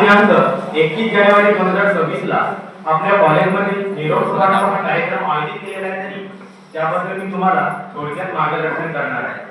दिनांक जानेवारी दोन हजार सव्वीस ला आपल्या कॉलेजमध्ये निरोप समारंभ हा कार्यक्रम आयोजित केलेला आहे तरी त्याबद्दल मी तुम्हाला थोडक्यात मार्गदर्शन करणार आहे.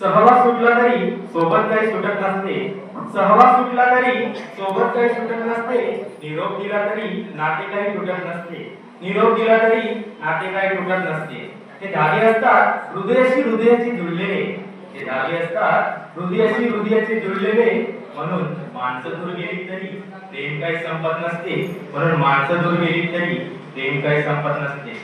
सहवास सुटला तरी सोबत काही सुटत नसते. सहवास सुटला तरी सोबत काही सुटत नसते. निरोप दिला तरी नाते काही तुटत नसते. निरोप दिला तरी नाते काही तुटत नसते. ते धागे असतात हृदयाशी हृदयाची जुळलेले. ते धागे असतात हृदयाशी हृदयाचे जुळलेले म्हणून माणसं दूर गेली तरी प्रेम काही संपत नसते. म्हणून माणसं दूर गेली तरी प्रेम काही संपत नसते.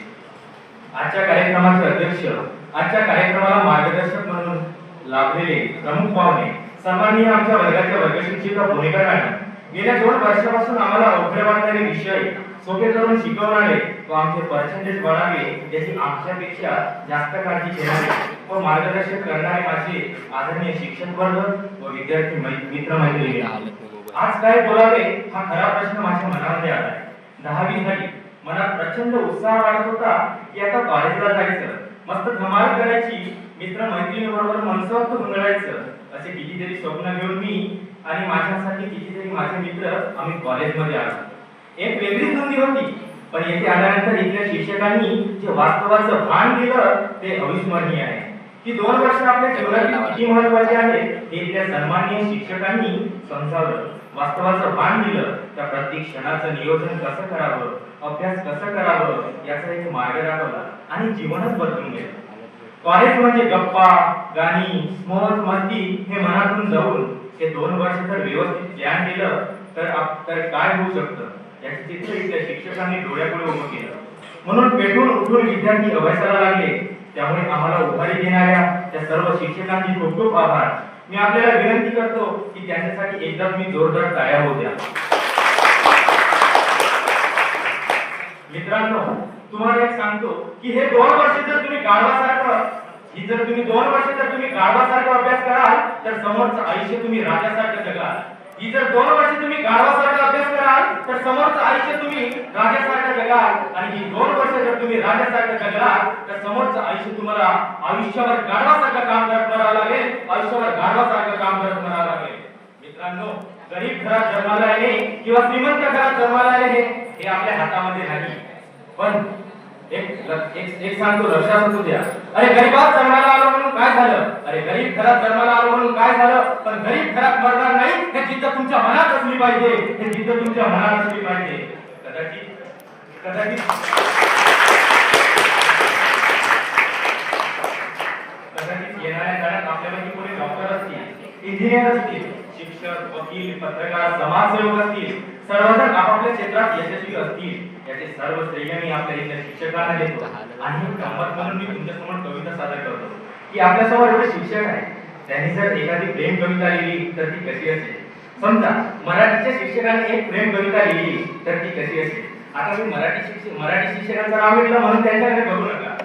आजच्या कार्यक्रमाचे अध्यक्ष आजच्या कार्यक्रमाला मार्गदर्शक म्हणून लाभलेले प्रमुख पाहुणे सन्माननीय आमच्या वर्गाच्या वर्गशिक्षिका भूमिका मॅडम गेल्या दोन वर्षापासून आम्हाला अवघड वाटणारे विषय सोपे करून शिकवणारे व आमचे पर्सेंटेज वाढावे याची आमच्यापेक्षा जास्त काळजी घेणारे व मार्गदर्शन करणारे माझे आदरणीय शिक्षक वर्ग व विद्यार्थी मित्र मैत्रिणी. आज काय बोलावे हा खरा प्रश्न माझ्या मनामध्ये आला दहावी झाली. मनात प्रचंड उत्साह वाढत होता की आता कॉलेजला जायचं. मस्त धमाल करायची. मित्र मैत्रिणीबरोबर मनसोक्त गुंगळायचं असे कितीतरी स्वप्न घेऊन मी आणि माझ्यासाठी कितीतरी माझे मित्र आम्ही कॉलेजमध्ये आलो. एक वेगळीच धुंदी होती. पण येथे आल्यानंतर इथल्या शिक्षकांनी जे वास्तवाचं भान दिलं ते अविस्मरणीय आहे. की दोन वर्ष आपल्या जीवनातील किती महत्त्वाचे आहे हे त्या सन्माननीय शिक्षकांनी समजावलं. वास्तवाचं भान दिलं त्या प्रत्येक क्षणाचं नियोजन कसं करावं अभ्यास कसं करावं याचा एक मार्ग दाखवला आणि जीवनच बदलून गेलं. कॉलेज म्हणजे गप्पा गाणी मोज मस्ती हे मनातून जाऊन हे दोन वर्ष जर व्यवस्थित ज्ञान दिलं तर तर काय होऊ शकतं? याचे चित्र त्या शिक्षकांनी डोळ्यापुढे उभं केलं. म्हणून पेटून उठून विद्यार्थी अभ्यासाला लागले. त्यामुळे आम्हाला उभारी घेणाऱ्या त्या सर्व शिक्षकांची खूप खूप आभार. मी आपल्याला विनंती करतो की त्यांच्यासाठी एकदा मी जोरदार तयार होऊ द्या मित्रांनो तुम्हाला एक सांगतो की हे दोन वर्ष जर तुम्ही गाढवासारखं ही जर तुम्ही दोन वर्ष जर तुम्ही गाढवासारखा अभ्यास कराल तर समोरचं आयुष्य तुम्ही राजासारखं जगाल. ही जर दोन वर्ष तुम्ही गाढवासारखा समोरचं आयुष्य तुम्ही राजासारखं जगाल आणि ही दोन वर्ष जर तुम्ही राजासारखं जगाल तर समोरचं आयुष्य तुम्हाला आयुष्यावर गाढवासारखं काम करत म्हणावं लागेल आयुष्यावर गाढवासारखं काम करत म्हणावं लागेल. मित्रांनो गरीब घरात जन्माला येणे किंवा श्रीमंत घरात जन्माला येणे हे आपल्या हातामध्ये नाही. पण एक एक सांगतो लक्षात असू द्या अरे गरीबात जन्माला आलो म्हणून काय झालं? अरे गरीब घरात जन्माला आलो म्हणून काय झालं? पण गरीब घरात मरणार नाही हे जिद्द तुमच्या मनात असली पाहिजे. हे जिद्द तुमच्या मनात असली पाहिजे. कदाचित कदाचित. येणाऱ्या कोणी इंजिनियर असतील शिक्षक वकील पत्रकार समाजसेवक असतील सर्वजण आपापल्या क्षेत्रात यशस्वी असतील. याचे सर्व श्रेय मी आपल्या इथल्या शिक्षकांना देतो. आणि गंमत म्हणून मी तुमच्यासमोर कविता सादर करतो. की आपल्यासमोर एवढे शिक्षक आहे त्यांनी जर एखादी प्रेम कविता लिहिली तर ती कशी असेल? समजा मराठीच्या शिक्षकाने एक प्रेम कविता लिहिली तर ती कशी असेल? आता मी मराठी शिक्षक मराठी शिक्षकांचा नाव घेतलं म्हणून त्यांच्याकडे बघू नका.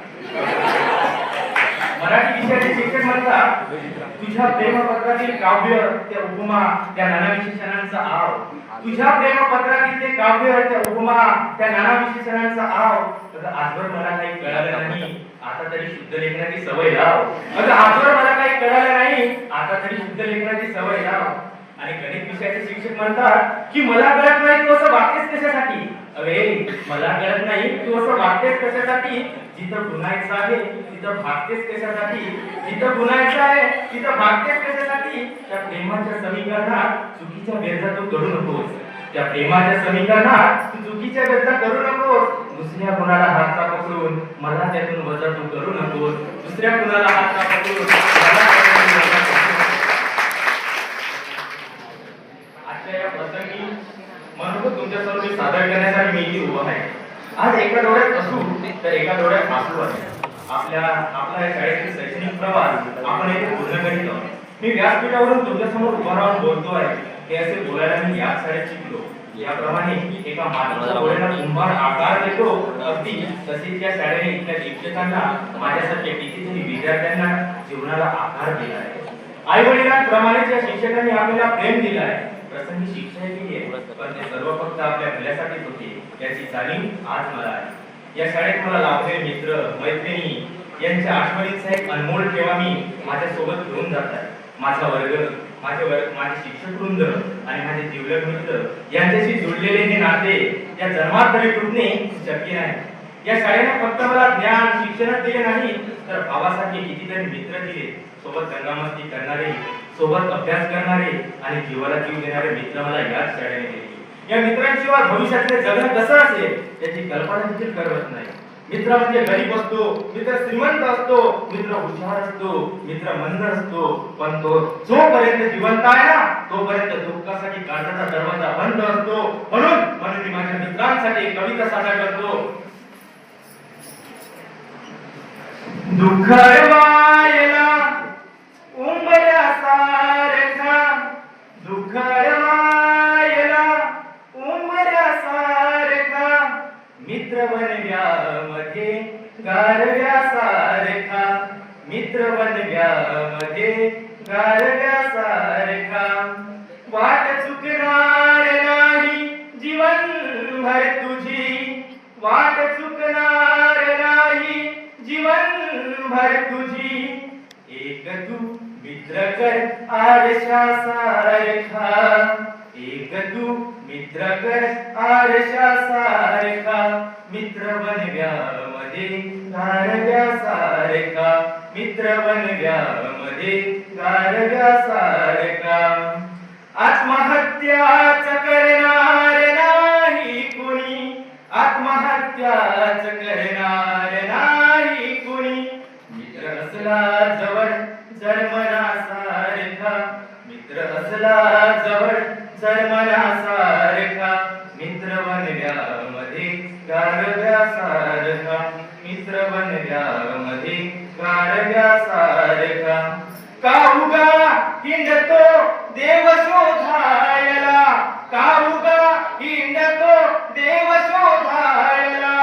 विषयाचे शिक्षक म्हणतात तुझ्या प्रेमपत्रातील काव्य त्या उपमा त्या नाना विशेषणांचा आव. तुझ्या प्रेमपत्रातील ते काव्य त्या उपमा त्या नाना विशेषणांचा आव. अगं आजवर मला काही कळालं नाही आता तरी शुद्ध लेखनाची सवय लाव. अगं आजवर मला काही कळालं नाही आता तरी शुद्ध लेखनाची सवय लाव. आणि गणित विषयाचे शिक्षक म्हणतात की मला कळत नाही तू असं वागतेस कशासाठी? अरे मला कळत नाही तू असं वागतेस कशासाठी? जिथं गुन्हायचं आहे तिथं भागतेस कशासाठी? जिथं गुन्हायचं आहे तिथं भागतेस कशासाठी? त्या प्रेमाच्या समीकरणात चुकीच्या व्यर्था तू करू नकोस. त्या प्रेमाच्या समीकरणात तू चुकीच्या गरजा करू नकोस. दुसऱ्या कुणाला हातचा पकडून? मला त्यातून वजा तू करू नकोस. दुसऱ्या कुणाला हातचा पकडून मला त्यातून वजा तू करू नकोस. या प्रसंगी म्हणून तुमच्यासमोर मी सादर करण्यासाठी मी इथे उभा आहे. आज एका डोळ्यात असू तर एका डोळ्यात आसू आहे. आपल्या आपला या शाळेतील शैक्षणिक प्रवास आपण येथे पूर्ण करीत आहोत. मी व्यासपीठावरून तुमच्यासमोर उभा राहून बोलतोय हे असे बोलायला मी याच शाळेत शिकलो. याप्रमाणे एका मातीच्या डोळ्याला कुंभार आकार देतो. अगदी तसेच या शाळेने इथल्या शिक्षकांना माझ्यासारख्या कितीतरी विद्यार्थ्यांना जीवनाला आकार दिला आहे. आई वडिलांप्रमाणेच या शिक्षकांनी आपल्याला प्रेम दिलं आहे. प्रसंगी शिक्षा दिली आहे पण ते सर्व फक्त आपल्या भल्यासाठीच होते याची जाणीव आज मला आहे. या शाळेत मला लाभलेले मित्र मैत्रिणी यांच्या आठवणीचा एक अनमोल ठेवा मी माझ्या सोबत घेऊन जात आहे. माझा वर्ग माझे वर्ग माझे शिक्षक वृंद आणि माझे जिवलग मित्र यांच्याशी जोडलेले हे नाते या जन्मात तरी तुटणे शक्य नाही. या शाळेने फक्त मला ज्ञान शिक्षणच दिले नाही तर भावासाठी कितीतरी मित्र दिले. सोबत गंगामस्ती करणारे सोबत अभ्यास करणारे आणि जीवाला जीव देणारे मित्र मला याच शाळेने दिले. या मित्रांशिवाय भविष्यातले जगणं कसं असेल याची कल्पना देखील करत नाही. मित्र म्हणजे गरीब असतो मित्र श्रीमंत असतो मित्र हुशार असतो मित्र मंद असतो पण तो जोपर्यंत जिवंत आहे ना तोपर्यंत दुःखासाठी काळजाचा दरवाजा बंद असतो. म्हणून म्हणून मी माझ्या मित्रांसाठी कविता सादर करतो. दुःख वायला उंबऱ्या सारखा दुःख वायला उंबऱ्या सारखा मित्र बनव्यामध्ये गारव्या सारखा मित्र बनव्यामध्ये सारखा वाट चुकणार नाही जीवन भर तुझी. वाट चुकणार नाही जीवन भर तुझी. एक तू मित्र कर आरशा एक तू मित्र कर आरशा मित्र बनव्यामध्ये गारव्या मित्र गारव्या सारखा आत्महत्याच करणार नाही कुणी. आत्महत्याच करणार नाही कुणी. मित्र असला जवळ जन्मनासारखा. मित्र असला जवळ जन्मनासारखा. मित्र बनव्यामध्ये गारव्या सारखा मित्र बनव्यामध्ये काउगा हिंडतो देव शोधायला. का उगा हिंडतो देव शोधायला.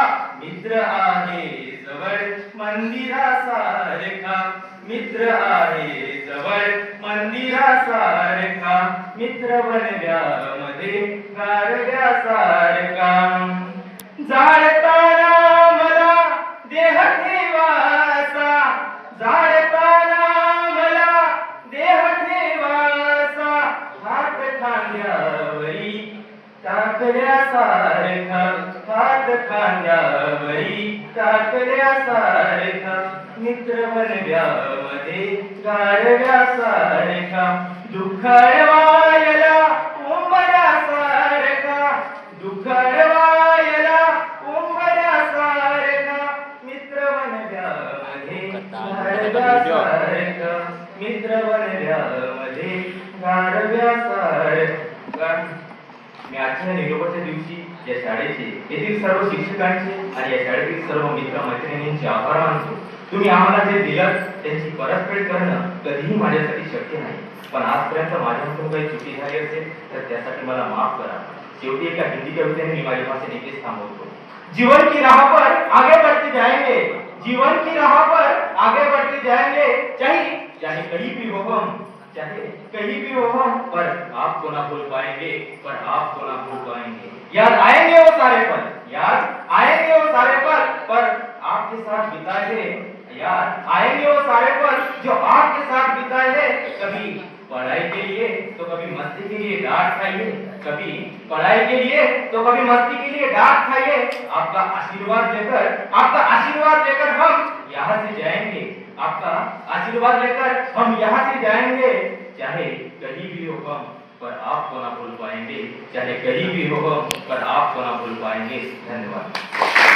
मित्र आहे जवळ मंदिरासारखा. मित्र आहे जवळ मंदिरासारखा. मित्र बनव्यामध्ये गारव्यासारखा. जाळत हात काकड्या सारखा मित्र बनव्यामध्ये गारव्यासारखा दुःखळवायला उंबऱ्यासारखा उंबऱ्या सारखा मित्र बनव्यामध्ये गारव्यासारखा मित्र बनव्यामध्ये गारव्यासारखा मी आजच्या निरोपाच्या दिवशी या शाळेचे येथील सर्व शिक्षकांचे आणि या शाळेतील सर्व मित्र मैत्रिणींचे आभार मानतो। तुम्ही आम्हाला जे दिलं, त्यांची परतफेड करणं कधीही माझ्यासाठी शक्य नाही. पण आजपर्यंत माझ्याकडून काही चुकी झाली असेल, तर त्यासाठी मला माफ़ करा. शेवटी एका हिंदी कवितेने मी माझ्या भाषेत इथेच थांबवतो. जीवन की राह पर आगे बढ़ते जाएँगे, जीवन की राह पर आगे बढ़ते जाएँगे, चाहे चाहे कहीं भी हो हम, चाहे कहीं भी हो हम, पर आपको ना भूल पाएँगे, पर आपको ना भूल पाएँगे। याद आएँगे वो सारे पल याद आएँगे वो सारे पल पर आपके साथ बिताए हैं। याद आएँगे वो सारे पल जो आपके साथ बिताए हैं। कभी पढ़ाई के लिए तो कभी मस्ती के लिए डांट खाइए। कभी पढ़ाई के लिए तो कभी मस्ती के लिए डांट खाइए। आपका आशीर्वाद लेकर, आपका आशीर्वाद लेकर हम यहाँ से जाएँगे। आपका आशीर्वाद लेकर हम यहाँ से जाएँगे। चाहे कहीं भी हो हम पर आपको ना भूल पाएंगे। चाहे कहीं भी हो पर आपको ना भूल पाएंगे। धन्यवाद।